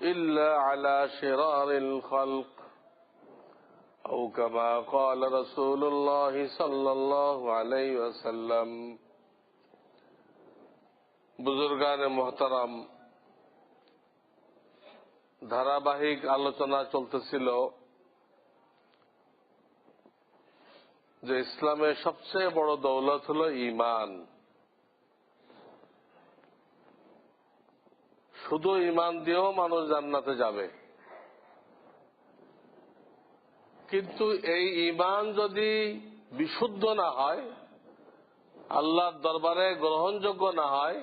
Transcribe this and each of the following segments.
إلا على شرار الخلق أو كما قال رسول الله صلى الله عليه وسلم বুজুর্গান মোহতারাম ধারাবাহিক আলোচনা চলতেছিল যে ইসলামের সবচেয়ে বড় দৌলত হল ইমান শুধু ইমান দিয়েও মানুষ জান্নাতে যাবে। কিন্তু এই ইমান যদি বিশুদ্ধ না হয়, আল্লাহর দরবারে গ্রহণযোগ্য না হয়,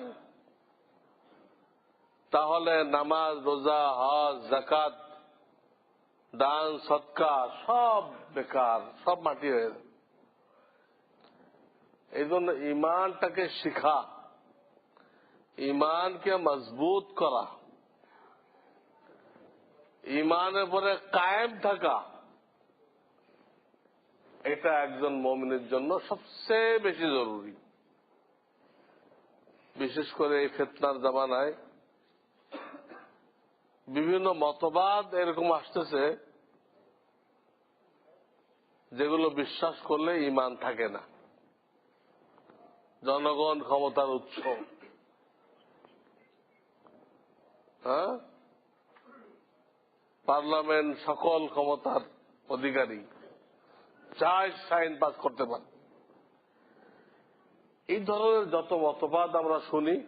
তাহলে নামাজ, রোজা, হজ জাকাত দান, সৎকা সব বেকার, সব মাটি হয়ে এই জন্য ইমানটাকে শিখা। ইমানকে মজবুত করা। ইমানের পরে কায়েম থাকা। এটা একজন মমিনের জন্য সবচেয়ে বেশি জরুরি। বিশেষ করে এই ফেতনার জামানায় বিভিন্ন মতবাদ এরকম আসতেছে, যেগুলো বিশ্বাস করলে ইমান থাকে না। জনগণ ক্ষমতার উৎস হ্যাঁ পার্লামেন্ট সকল ক্ষমতার অধিকারী চায় সাইন পাস করতে পারে। এই ধরনের যত মতবাদ আমরা শুনি,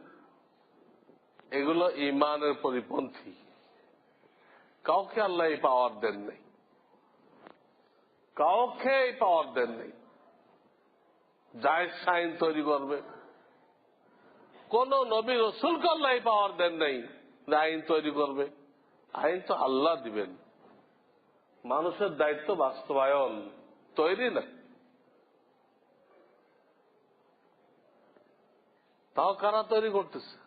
এগুলো ইমানের পরিপন্থী। কাউকে আল্লাহ এই পাওয়ার দেন নেই। কাউকে এই পাওয়ার দেন নেই। জায়জ সাইন তৈরি করবে, কোন নবী রসুলকে আল্লাহ পাওয়ার দেন নেই। যে আইন তৈরি করবে। আইন তো আল্লাহ দিবেন। মানুষের দায়িত্ব বাস্তবায়ন। তৈরি না। তাও কারা তৈরি করতেছে?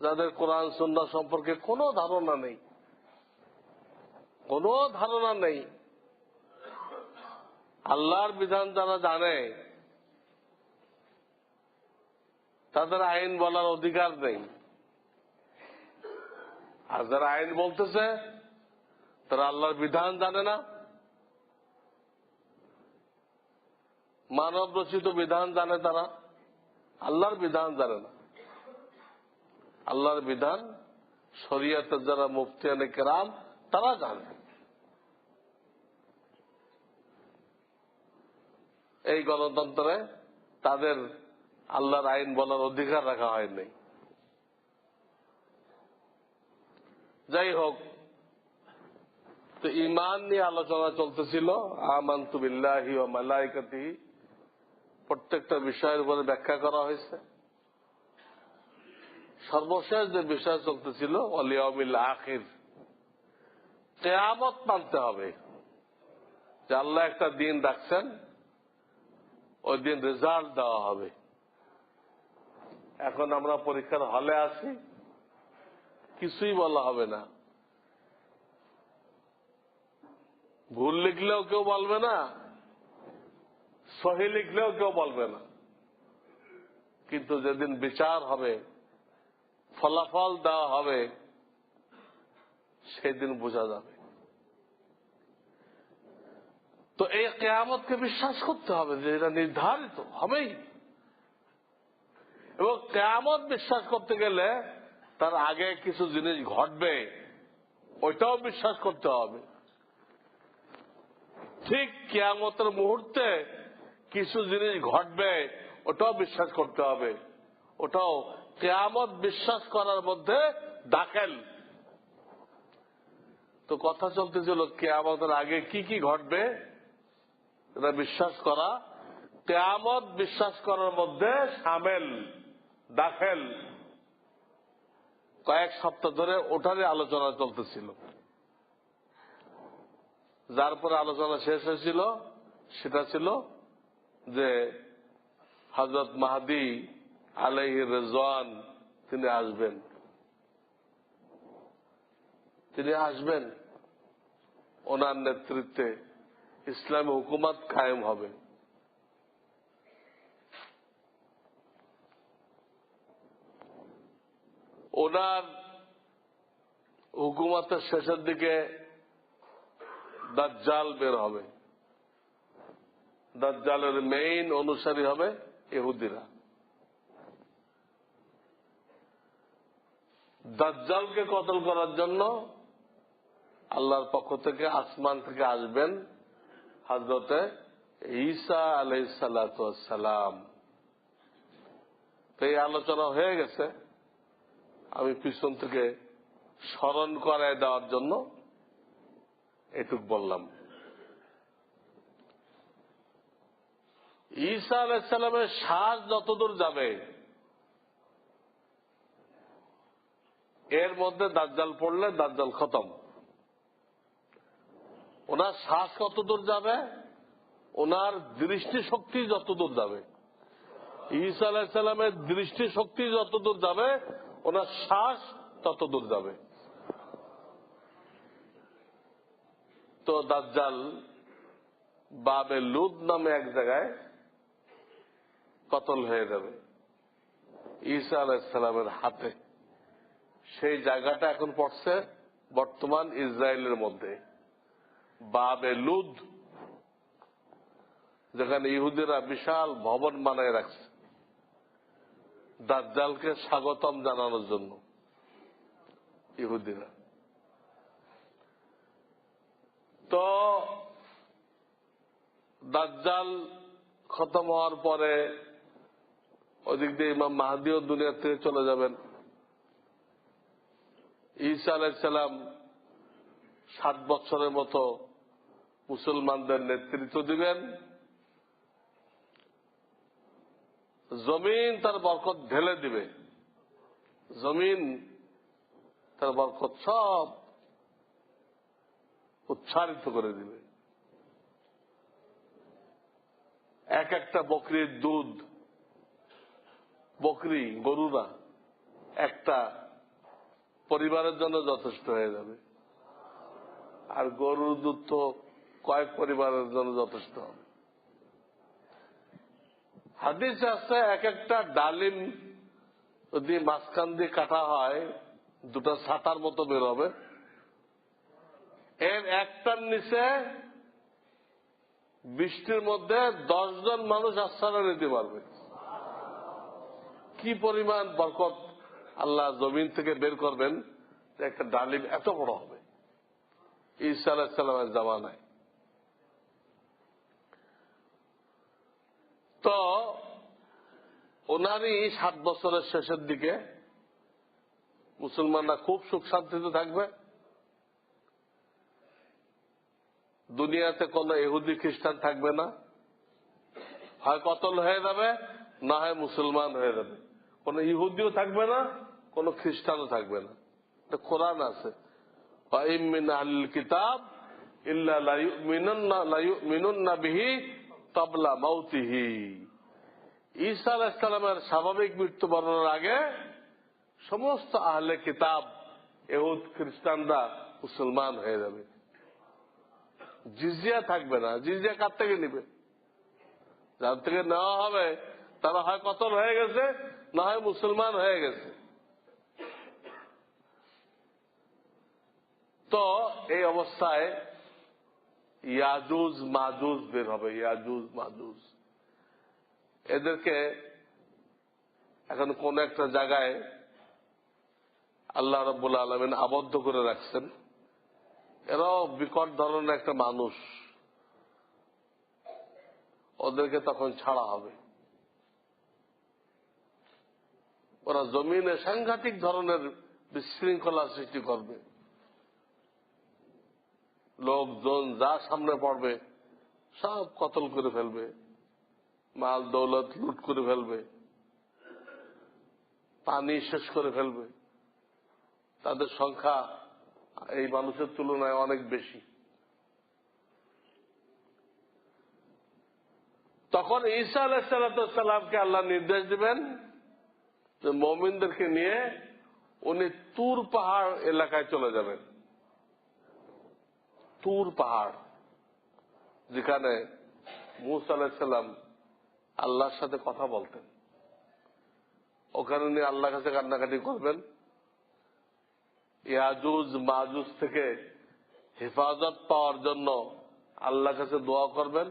যাদের কোরআন সন্ধ্যা সম্পর্কে কোনো ধারণা নেই। কোনো ধারণা নেই। আল্লাহর বিধান যারা জানে তাদের আইন বলার অধিকার নেই। আর যারা আইন বলতেছে, তারা আল্লাহর বিধান জানে না। মানব রচিত বিধান জানে তারা, আল্লাহর বিধান জানে না। আল্লাহর বিধান শরিয়াতের যারা মুফতিয়ানে কেরাম, তারা জানে। এই গণতন্ত্রে তাদের আল্লাহর আইন বলার অধিকার রাখা হয়নি। যাই হোক, তো ইমান নিয়ে আলোচনা চলতেছিল, আমান্তু বিল্লাহি ও মালাইকাতি, প্রত্যেকটা বিষয়ের উপরে ব্যাখ্যা করা হয়েছে। সর্বশেষ যে বিষয় চলতেছিল অলিয়মিল আখির, কেয়ামত মানতে হবে। যে আল্লাহ একটা দিন রাখছেন, ওই দিন রেজাল্ট দেওয়া হবে। এখন আমরা পরীক্ষার হলে আছি কিছুই বলা হবে না। ভুল লিখলেও কেউ বলবে না, সহি লিখলেও কেউ বলবে না। কিন্তু যেদিন বিচার হবে, ফলাফল দেওয়া হবে, সেদিন বোঝা যাবে। তো এই কেয়ামতকে বিশ্বাস করতে হবে যে এটা নির্ধারিত হবেই। এবং কেয়ামত বিশ্বাস করতে গেলে তার আগে কিছু জিনিস ঘটবে, ওইটাও বিশ্বাস করতে হবে। ঠিক কেয়ামতের মুহূর্তে কিছু জিনিস ঘটবে, ওটাও বিশ্বাস করতে হবে। ওটাও কেয়ামত বিশ্বাস করার মধ্যে দাখেল। তো কথা চলতেছিল, কেয়ামতের আগে কি কি ঘটবে? এটা বিশ্বাস করা। কেয়ামত বিশ্বাস করার মধ্যে সামেল। দাখেল কয়েক সপ্তাহ ধরে ওটারই আলোচনা চলতেছিল। যার পরে আলোচনা শেষ হয়েছিল, সেটা ছিল যে হজরত মাহাদি আলহি রেজওয়ান তিনি আসবেন। তিনি আসবেন, ওনার নেতৃত্বে ইসলামী হুকুমত কায়েম হবে। ওনার হুকুমাতের শেষের দিকে দাজ্জাল বের হবে। দাজ্জালের মেইন অনুসারী হবে ইহুদিরা। দাজ্জালকে কতল করার জন্য আল্লাহর পক্ষ থেকে আসমান থেকে আসবেন হজরতে ঈসা আলাইসালাম তো এই আলোচনা হয়ে গেছে। আমি পিছন থেকে স্মরণ করায় দেওয়ার জন্য এটুক বললাম। ঈসা আলাইসাল্লামের শ্বাস যতদূর যাবে, এর মধ্যে দাজ্জাল পড়লে দাজ্জাল খতম। ওনার শ্বাস কতদূর যাবে? ওনার দৃষ্টি শক্তি যতদূর যাবে? ঈসা আলাহিসাল্লামের দৃষ্টি শক্তি যতদূর যাবে ওনার শ্বাস তত দূর যাবে। তো দাজ্জাল বাবে লুদ নামে এক জায়গায় কতল হয়ে যাবে। ঈসা আলাহিসাল্লামের হাতে। সেই জায়গাটা এখন পড়ছে বর্তমান ইসরায়েলের মধ্যে। বাবে লুদ, যেখানে ইহুদিরা বিশাল ভবন বানায় রাখছে। দাজ্জালকে স্বাগতম জানানোর জন্য, ইহুদিরা। তো দাজ্জাল খতম হওয়ার পরে ওদিক দিয়ে ইমাম মাহাদিও দুনিয়া থেকে চলে যাবেন। ঈসা আলাইসাল্লাম সাত বছরের মতো মুসলমানদের নেতৃত্ব দিবেন। জমিন তার বরকত ঢেলে দিবে। জমিন তার বরকত সব উচ্চারিত করে দিবে। এক একটা বকরির দুধ, বকরি, গরুরা একটা পরিবারের জন্য যথেষ্ট হয়ে যাবে। আর গরুর দুধ তো কয়েক পরিবারের জন্য যথেষ্ট হবে। হাদিস আছে, এক একটা ডালিম যদি মাঝখান দিয়ে কাটা হয়, দুটো ছাতার মতো বের হবে এর একটার নিচে বৃষ্টির মধ্যে দশজন মানুষ আশ্রয় নিতে পারবে। কি পরিমাণ বরকত আল্লাহ জমিন থেকে বের করবেন একটা ডালিম এত বড় হবে। ঈসা আলাহিসাল্লামের জামানায়। তো ওনারই সাত বছরের শেষের দিকে মুসলমানরা খুব সুখ শান্তিতে থাকবে। দুনিয়াতে কোন ইহুদি, খ্রিস্টান থাকবে না। হয় কতল হয়ে যাবে, না হয় মুসলমান হয়ে যাবে। কোন ইহুদিও থাকবে না, কোন খ্রিস্টানও থাকবে না। এটা কোরআন আছে। কিতাব ইল্লা বিহি তবলা মৌতিহি ঈসা আলাহিসাল্লামের স্বাভাবিক মৃত্যুবরণের আগে সমস্ত আহলে কিতাব এহুদ খ্রিস্টানরা মুসলমান হয়ে যাবে। জিজিয়া থাকবে না। জিজিয়া কার থেকে নিবে? যার থেকে নেওয়া হবে, তারা হয় কতল হয়ে গেছে, না হয় মুসলমান হয়ে গেছে। তো এই অবস্থায় ইয়াজুজ মাজুজ বের হবে, ইয়াজুজ মাজুজ। এদেরকে এখন কোন একটা জায়গায় আল্লাহ রব্বুল আলমিন আবদ্ধ করে রাখছেন। এরাও বিকট ধরনের একটা মানুষ। ওদেরকে তখন ছাড়া হবে। ওরা জমিনে সাংঘাতিক ধরনের বিশৃঙ্খলা সৃষ্টি করবে। লোকজন যা সামনে পড়বে, সব কতল করে ফেলবে, মাল দৌলত লুট করে ফেলবে, পানি শেষ করে ফেলবে। তাদের সংখ্যা এই মানুষের তুলনায় অনেক বেশি। তখন ঈসা আলাহিসাল্লামকে আল্লাহ নির্দেশ দিবেন যে মমিনদেরকে নিয়ে উনি তুর পাহাড় এলাকায় চলে যাবেন। তুর পাহাড়, যেখানে মুসা আল্লাহর সাথে কথা বলতেন। ওখানে উনি আল্লাহ কাছে কান্নাকাটি করবেন। ইয়াজুজ মাজুজ থেকে হেফাজত পাওয়ার জন্য আল্লাহ কাছে দোয়া করবেন।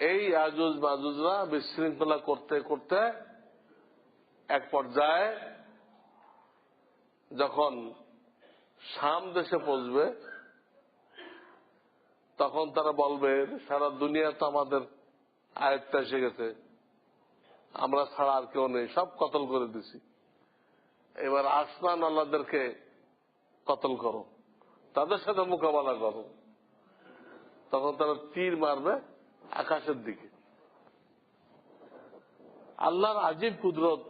এই আজুজ মাজুজরা বিশৃঙ্খলা করতে করতে এক পর্যায়ে যখন শাম দেশে পৌঁছবে, তখন তারা বলবে, সারা দুনিয়া তো আমাদের আয়ত্তে এসে গেছে, আমরা ছাড়া আর কেউ নেই, সব কতল করে দিছি। এবার আসমান আল্লাহদেরকে কতল করো, তাদের সাথে মোকাবেলা করো। তখন তারা তীর মারবে আকাশের দিকে। আল্লাহর আজীব কুদরত,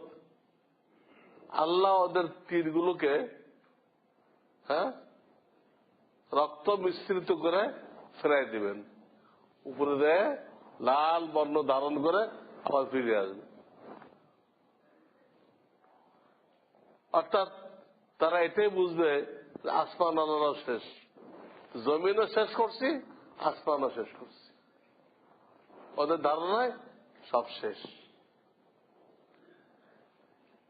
আল্লাহ ওদের তীরগুলোকে হ্যাঁ? রক্ত মিশ্রিত করে ফেরাই দিবেন। উপরে দেয় লাল বর্ণ ধারণ করে আবার ফিরে আসবে অর্থাৎ তারা এটাই বুঝবে আসমান আল্লাহ শেষ। জমিনও শেষ করছি, আসমানও শেষ করছি। ওদের ধারণায় সব শেষ।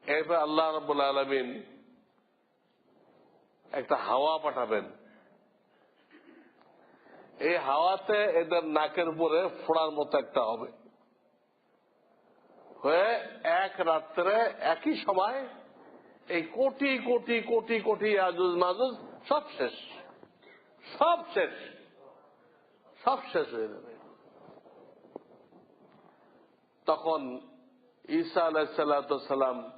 এরপর আল্লাহ রবুল আলমিন একটা হাওয়া পাঠাবেন। এই হাওয়াতে এদের নাকের উপরে ফোড়ার মতো একটা হবে। হয়ে এক রাত্রে একই সময় এই কোটি কোটি কোটি কোটি আজুজ মাজুজ সব শেষ। সব শেষ। সব শেষ হয়ে যাবে। তখন ঈসা আলাহিসাল্লাম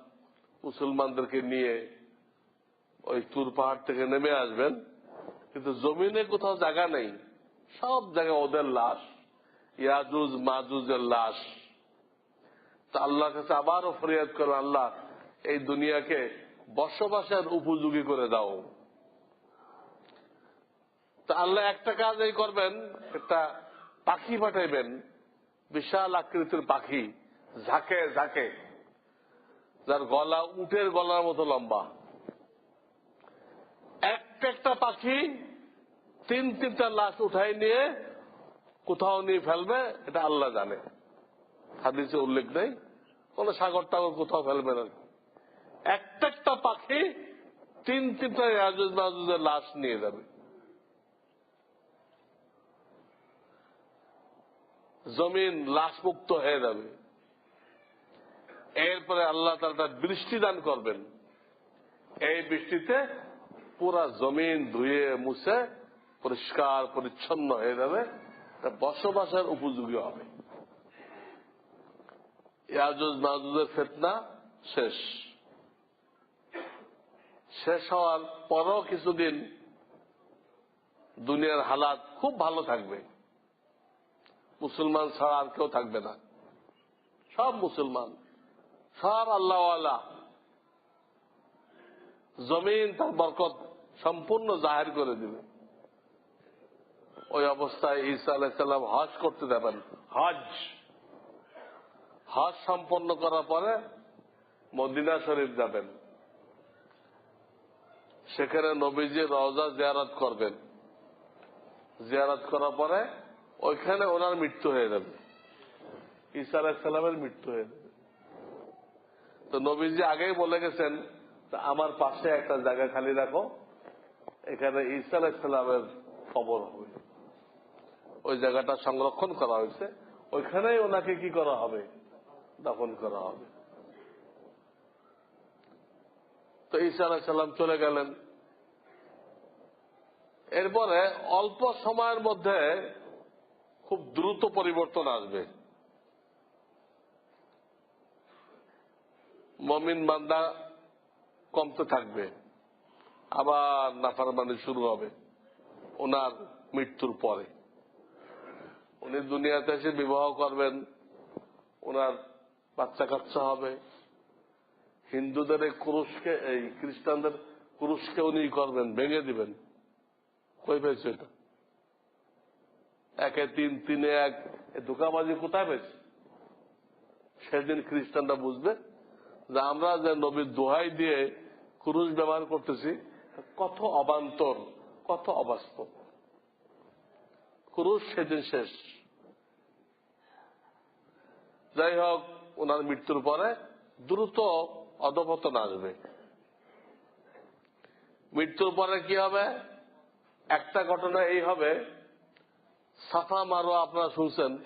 মুসলমানদেরকে নিয়ে ওই তুর পাহাড় থেকে নেমে আসবেন। কিন্তু জমিনে কোথাও জায়গা নেই। সব জায়গায় ওদের লাশ। ইয়াজুজ, মাজুজের লাশ। তা আল্লাহর কাছে আবারও ফরিয়াদ করো আল্লাহ, এই দুনিয়াকে বসবাসের উপযোগী করে দাও। তা আল্লাহ একটা কাজ এই করবেন, একটা পাখি পাঠাইবেন। বিশাল আকৃতির পাখি, ঝাঁকে ঝাঁকে। যার গলা উটের গলার মতো লম্বা। একটা পাখি, তিন, তিনটা লাশ উঠাই নিয়ে কোথাও নিয়ে ফেলবে, এটা আল্লাহ জানে। হাদিসে উল্লেখ নেই, কোন সাগর টাগর কোথাও ফেলবে না। একটা পাখি, তিন, তিনটা ইয়াজুজ মাজুজের লাশ নিয়ে যাবে। জমিন লাশ মুক্ত হয়ে যাবে। এরপরে আল্লাহ তালা বৃষ্টি দান করবেন। এই বৃষ্টিতে পুরা জমিন ধুয়ে মুছে পরিষ্কার, পরিচ্ছন্ন হয়ে যাবে। বসবাসের উপযোগী হবে। ফেতনা শেষ। শেষ হওয়ার পরও কিছুদিন দুনিয়ার হালাত খুব ভালো থাকবে। মুসলমান ছাড়া আর কেউ থাকবে না। সব মুসলমান। সব আল্লাহ জমিন তার বরকত। সম্পূর্ণ জাহের করে দিবে। ওই অবস্থায় ঈসা আলাইসাল্লাম হজ করতে দেবেন হজ। হজ সম্পন্ন করার পরে মদিনা শরীফ যাবেন। সেখানে নবীজি রওজা জিয়ারত করবেন। জিয়ারত করার পরে ওইখানে ওনার মৃত্যু হয়ে যাবে। ঈসা আলাহিসাল্লামের মৃত্যু হয়ে যাবে। তো নবীজি আগেই বলে গেছেন, আমার পাশে একটা জায়গা খালি রাখো এখানে ঈসা আলাহিসাল্লামের খবর হবে। ওই জায়গাটা সংরক্ষণ করা হয়েছে। ওইখানেই ওনাকে কি করা হবে? দাফন করা হবে। তো ঈসা আলাহিসাল্লাম চলে গেলেন। এরপরে অল্প সময়ের মধ্যে খুব দ্রুত পরিবর্তন আসবে। মমিন বান্দা কমতে থাকবে। আবার নাফারমানি শুরু হবে। ওনার মৃত্যুর পরে। উনি দুনিয়াতে এসে বিবাহ করবেন। ওনার বাচ্চা কাচ্চা হবে। হিন্দুদের এই কুরুষকে এই খ্রিস্টানদের কুরুষকে উনি করবেন, ভেঙে দিবেন। কই পেয়েছে এটা? একে তিন, তিনে এক ধোকাবাজি কোথায় পেয়েছে? সেদিন খ্রিস্টানরা বুঝবে যে আমরা যে নবীর দোহাই দিয়ে কুরুষ ব্যবহার করতেছি কত অবান্তর, কত অবাস্তব। কুরুষ সেদিন শেষ। যাই হোক ওনার মৃত্যুর পরে দ্রুত অধপতন আসবে। মৃত্যুর পরে কি হবে? একটা ঘটনা এই হবে। সাফা মারোয়া আপনারা শুনছেন।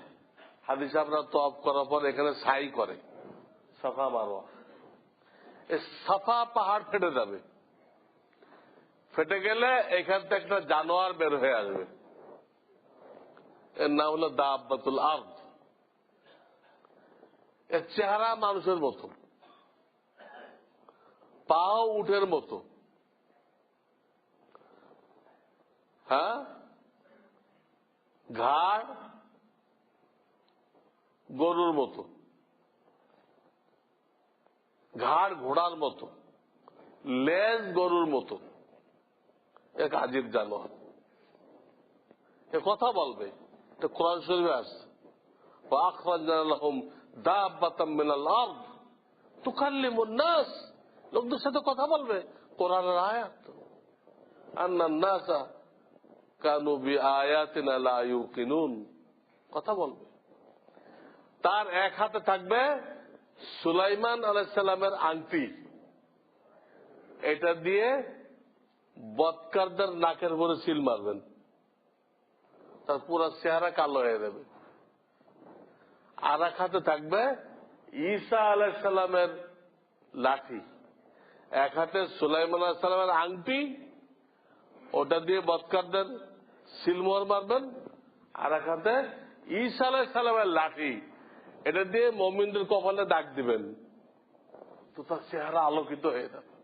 হাদিস আপনারা তপ করার পর এখানে সাই করে। সাফা মারোয়া। এই সাফা পাহাড় ফেটে যাবে। ফেটে গেলে এখান থেকে একটা জানোয়ার বের হয়ে আসবে। এর নাম হলো দা আব্বাতুল এর চেহারা মানুষের মতো। পাও উঠের মতো। হ্যাঁ? ঘাড় গরুর মতো। ঘাড় ঘোড়ার মতো। লেজ গরুর মতো। এক আজিব জানোয়ার। এ কথা বলবে তো কোরআন শরীফে আসছে লোকদের সাথে কথা বলবে কথা বলবে। তার এক হাতে থাকবে সুলাইমান আলাইসালামের আংটি। এটা দিয়ে বৎকারদের নাকের উপরে সিল মারবেন। তার পুরো চেহারা কালো হয়ে যাবে। আর এক হাতে থাকবে ঈসা আলাইসাল্লামের লাঠি। এক হাতে সুলাইমান আলাইসাল্লামের আংটি, ওটা দিয়ে বৎকারদের সিলমোহর মারবেন। আর এক হাতে ঈসা আলাইসাল্লামের লাঠি, এটা দিয়ে মমিনদের কপালে দাগ দিবেন। তো তার চেহারা আলোকিত হয়ে যাবে।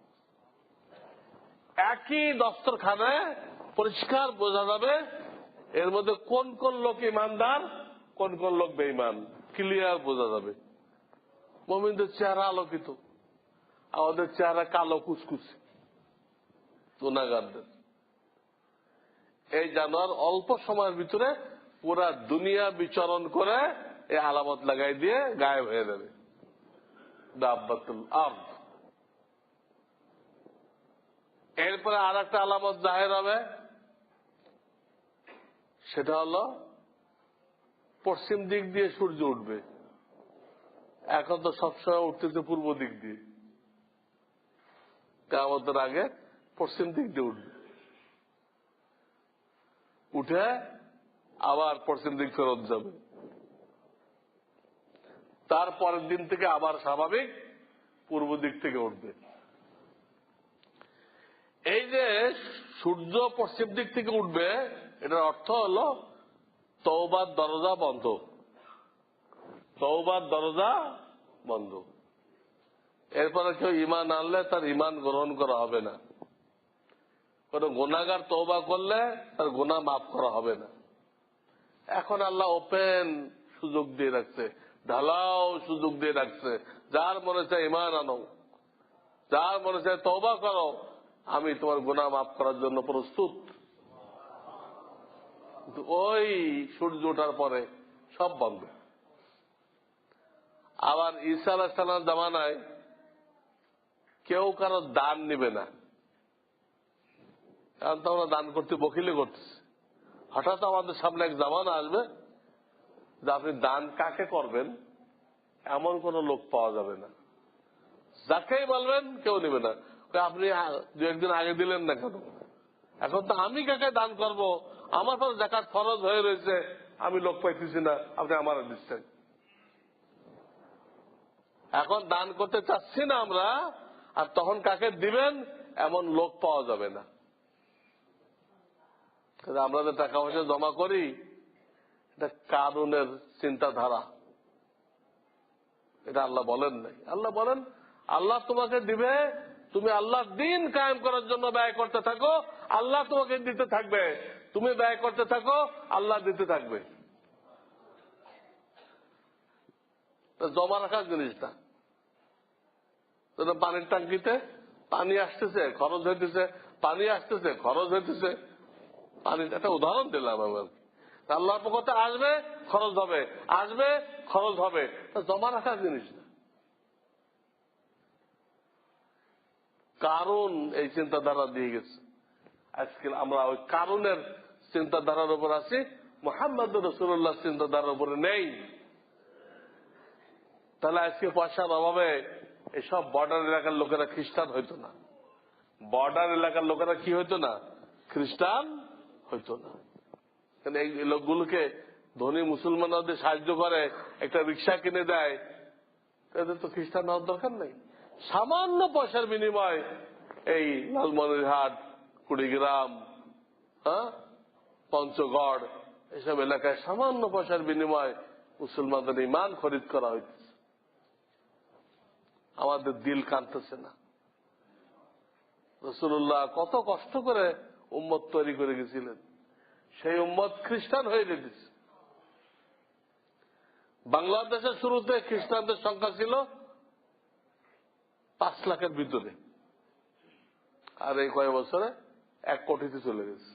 একই দস্তরখানায় পরিষ্কার বোঝা যাবে এর মধ্যে কোন কোন লোক ইমানদার, কোন কোন লোক বেইমান ক্লিয়ার বোঝা যাবে। মমিনদের চেহারা আলোকিত। আমাদের চেহারা কালো কুচকুচে গুণাগারদের এই জানোয়ার অল্প সময়ের ভিতরে পুরা দুনিয়া বিচরণ করে এই আলামত লাগাই দিয়ে গায়েব হয়ে যাবে। দাব্বাতুল আর্দ। এরপরে আর একটা আলামত জাহের হবে। সেটা হলো, পশ্চিম দিক দিয়ে সূর্য উঠবে। এখন তো সবসময় উঠতেছে পূর্ব দিক দিয়ে। কামতের আগে পশ্চিম দিক দিয়ে উঠবে। উঠে আবার পশ্চিম দিক ফেরত যাবে। তারপরের দিন থেকে আবার স্বাভাবিক পূর্ব দিক থেকে উঠবে। এই যে সূর্য পশ্চিম দিক থেকে উঠবে, এটার অর্থ হলো তৌবার দরজা বন্ধ। তৌবার দরজা বন্ধ। এরপরে কেউ ইমান আনলে তার ইমান গ্রহণ করা হবে না। কোন গুণাগার তৌবা করলে তার গুণা মাফ করা হবে না। এখন আল্লাহ ওপেন সুযোগ দিয়ে রাখছে, ঢালাও সুযোগ দিয়ে রাখছে। যার মনে চায় ইমান আনো, যার মনে চায় তৌবা করো আমি তোমার গুণা মাফ করার জন্য প্রস্তুত। ওই সূর্য ওঠার পরে সব বন্ধ। আবার ঈসা আলাহার জামানায় কেউ কারও দান নিবে না। কারণ তো আমরা দান করতে, বকিলে করতেছি। হঠাৎ আমাদের সামনে এক জামানা আসবে যে আপনি দান কাকে করবেন? এমন কোন লোক পাওয়া যাবে না। যাকেই বলবেন কেউ নেবে না। আপনি দু একদিন আগে দিলেন না কেন? এখন তো আমি কাকে দান করব? আমার পর জাকাত ফরজ হয়ে রয়েছে, আমি লোক পাইতেছি না, আপনি আমার দিচ্ছেন এখন দান করতে চাচ্ছি না আমরা, আর তখন কাকে দিবেন এমন লোক পাওয়া যাবে না। আমরা যে টাকা পয়সা জমা করি, এটা কারুনের চিন্তাধারা। এটা আল্লাহ বলেন নাই। আল্লাহ বলেন, আল্লাহ তোমাকে দিবে তুমি আল্লাহ দিন কায়েম করার জন্য ব্যয় করতে থাকো, আল্লাহ তোমাকে দিতে থাকবে। তুমি ব্যয় করতে থাকো, আল্লাহ দিতে থাকবে। জমা রাখার জিনিসটা। পানির টাঙ্কিতে পানি আসতেছে, খরচ হইতেছে, পানি আসতেছে, খরচ হইতেছে। পানি একটা উদাহরণ দিলাম আমার আল্লাহর পক্ষতে আসবে, খরচ হবে। আসবে, খরচ হবে। জমা রাখার জিনিস না কারণ এই চিন্তাধারা দিয়ে গেছে। আজকে আমরা ওই কারণের চিন্তাধারার উপর আছি, মোহাম্মদ রসুল্লাহ চিন্তাধারার উপরে নেই। তাহলে আজকে পয়সার অভাবে এসব বর্ডার এলাকার লোকেরা খ্রিস্টান হইতো না। বর্ডার এলাকার লোকেরা কি হইতো না? খ্রিস্টান হইতো না। এই লোকগুলোকে ধনী মুসলমানদের সাহায্য করে একটা রিক্সা কিনে দেয়, তাদের তো খ্রিস্টান হওয়ার দরকার নেই। সামান্য পয়সার বিনিময় এই লালমনিরহাট, কুড়িগ্রাম হ্যাঁ পঞ্চগড় এসব এলাকায় সামান্য পয়সার বিনিময় মুসলমানদের ইমান খরিদ করা হইতেছে। আমাদের দিল কানতেছে না। রসুল্লাহ কত কষ্ট করে উম্মত তৈরি করে গেছিলেন। সেই উম্মত খ্রিস্টান হয়ে গেছে। বাংলাদেশের শুরুতে খ্রিস্টানদের সংখ্যা ছিল পাঁচ লাখের ভিতরে। আর এই কয়েক বছরে এক কোটিতে চলে গেছে।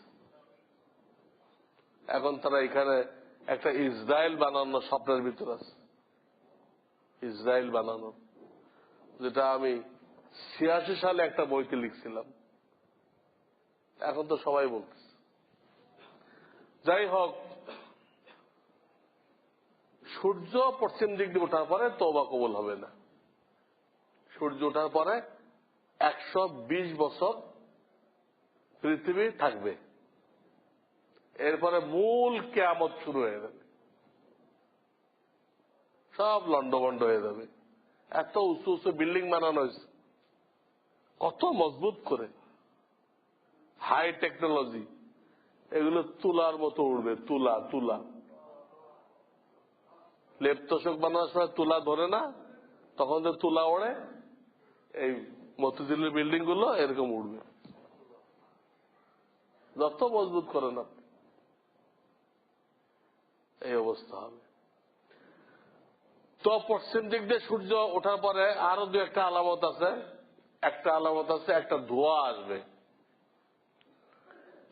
এখন তারা এখানে একটা ইসরায়েল বানানোর স্বপ্নের ভিতর আছে। ইসরায়েল বানানো। যেটা আমি ছিয়াশি সালে একটা বইতে লিখছিলাম। এখন তো সবাই বলতেছে। যাই হোক, সূর্য পশ্চিম দিক দিয়ে ওঠার পরে তোবা কবল হবে না। সূর্য ওঠার পরে একশো বিশ বছর পৃথিবী থাকবে। এরপরে মূল কেয়ামত শুরু হয়ে যাবে। সব লন্ডভন্ড হয়ে যাবে। এত উঁচু উঁচু বিল্ডিং বানানো হয়েছে। কত মজবুত করে। High technology. এগুলো তুলার মতো উঠবে তুলা তুলা। লেপ তোষক বানানোর সময় তুলা ধরে না, তখন যে তুলা ওড়ে এই মতিঝিলের বিল্ডিংগুলো এরকম উঠবে যত মজবুত করে না এই অবস্থা হবে। তো পশ্চিম দিক দিয়ে সূর্য ওঠার পরে আরও দু একটা আলামত আছে। একটা আলামত আছে, একটা ধোয়া আসবে।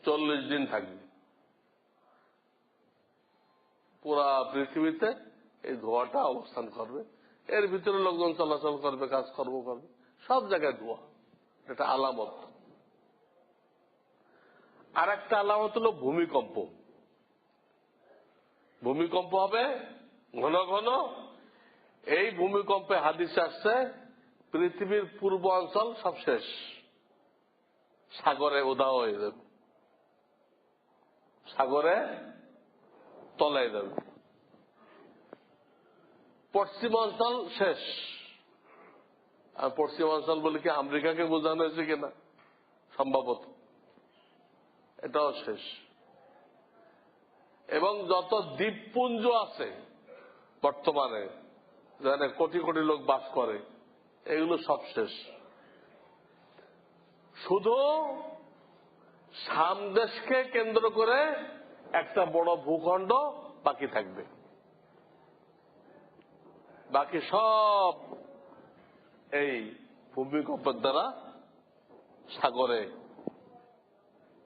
চল্লিশ দিন থাকবে। পুরা পৃথিবীতে এই ধোঁয়াটা অবস্থান করবে। এর ভিতরে লোকজন চলাচল করবে, কাজকর্ম করবে। সব জায়গায় ধোঁয়া এটা আলামত। আর একটা আলামত হলো ভূমিকম্প। ভূমিকম্প হবে ঘন ঘন। এই ভূমিকম্পে হাদিসে আসছে, পৃথিবীর পূর্ব অঞ্চল সব শেষ। সাগরে উদা হয়ে যাবে। সাগরে তলায় যাবে। পশ্চিম অঞ্চল শেষ। আর পশ্চিমাঞ্চল বলে কি আমেরিকাকে বোঝানো হয়েছে কিনা? সম্ভবত। এটাও শেষ। এবং যত দ্বীপপুঞ্জ আছে বর্তমানে, যেখানে কোটি কোটি লোক বাস করে, এগুলো সব শেষ। শুধু সামদেশকে কেন্দ্র করে একটা বড় ভূখণ্ড বাকি থাকবে। বাকি সব এই ভূমিকম্পের দ্বারা সাগরে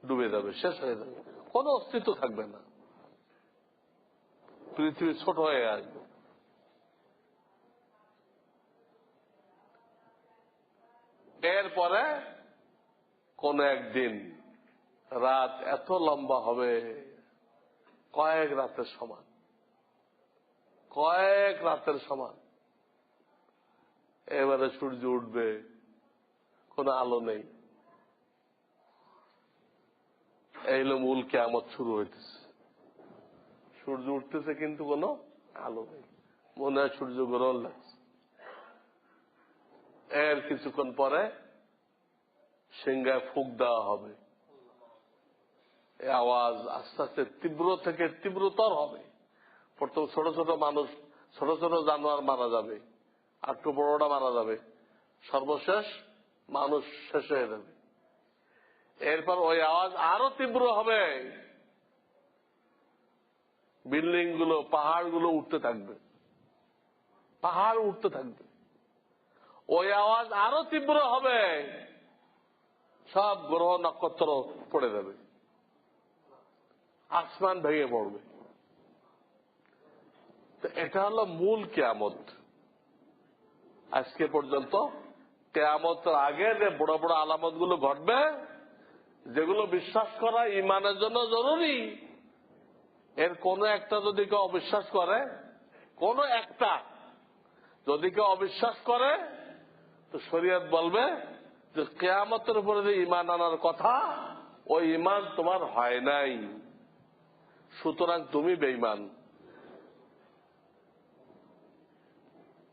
ডুবে যাবে, শেষ হয়ে যাবে। কোন অস্তিত্ব থাকবে না। পৃথিবী ছোট হয়ে আসবে এরপরে কোন একদিন রাত এত লম্বা হবে, কয়েক রাতের সমান। কয়েক রাতের সমান। এবারে সূর্য উঠবে, কোনো আলো নেই। এই হলো মূল কেয়ামত শুরু হইতেছে। সূর্য উঠতেছে কিন্তু কোনো আলো নেই। মনে হয় সূর্য গ্রহণ লাগছে। এর কিছুক্ষণ পরে সিংহায় ফুক দেওয়া হবে। আওয়াজ আস্তে আস্তে তীব্র থেকে তীব্রতর হবে। প্রথম ছোট ছোট মানুষ, ছোট ছোট জানোয়ার মারা যাবে। আর একটু বড়টা মারা যাবে। সর্বশেষ মানুষ শেষ হয়ে যাবে। এরপর ওই আওয়াজ আরও তীব্র হবে। বিল্ডিংগুলো পাহাড়গুলো উঠতে থাকবে। পাহাড় উঠতে থাকবে। ওই আওয়াজ আরও তীব্র হবে। সব গ্রহ নক্ষত্র পড়ে যাবে। আসমান ভেঙে পড়বে। এটা হলো মূল কেয়ামত। আজকে পর্যন্ত কেয়ামতের আগে যে বড় বড় আলামতগুলো ঘটবে, যেগুলো বিশ্বাস করা ইমানের জন্য জরুরি। এর কোন একটা যদি কেউ অবিশ্বাস করে, কোন একটা যদি কেউ অবিশ্বাস করে, তো শরীয়ত বলবে যে কেয়ামতের উপরে যে ইমান আনার কথা, ওই ইমান তোমার হয় নাই। সুতরাং তুমি বেইমান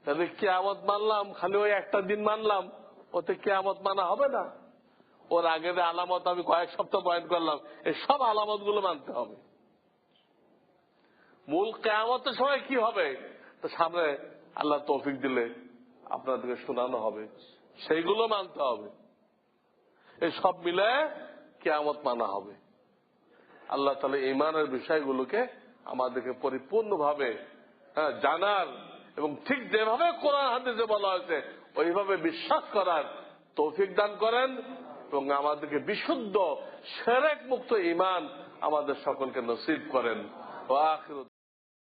তাহলে কেয়ামত মানলাম খালি ওই একটা দিন মানলাম ওতে কেয়ামত মানা হবে না। ওর আগে আলামত আমি কয়েক সপ্তাহ পয়েন্ট করলাম এই সব আলামতগুলো মানতে হবে। মূল কেয়ামতের সময় কি হবে? তো সামনে আল্লাহ তৌফিক দিলে আপনাদেরকে শোনানো হবে। সেইগুলো মানতে হবে। এই সব মিলে কেয়ামত মানা হবে। আল্লাহ তাহলে ইমানের বিষয়গুলোকে আমাদেরকে পরিপূর্ণভাবে হ্যাঁ, জানার এবং ঠিক যেভাবে কোরআন হাদিসে বলা হয়েছে, ওইভাবে বিশ্বাস করার তৌফিক দান করেন এবং আমাদেরকে বিশুদ্ধ, সেরেক মুক্ত ইমান আমাদের সকলকে নসিব করেন।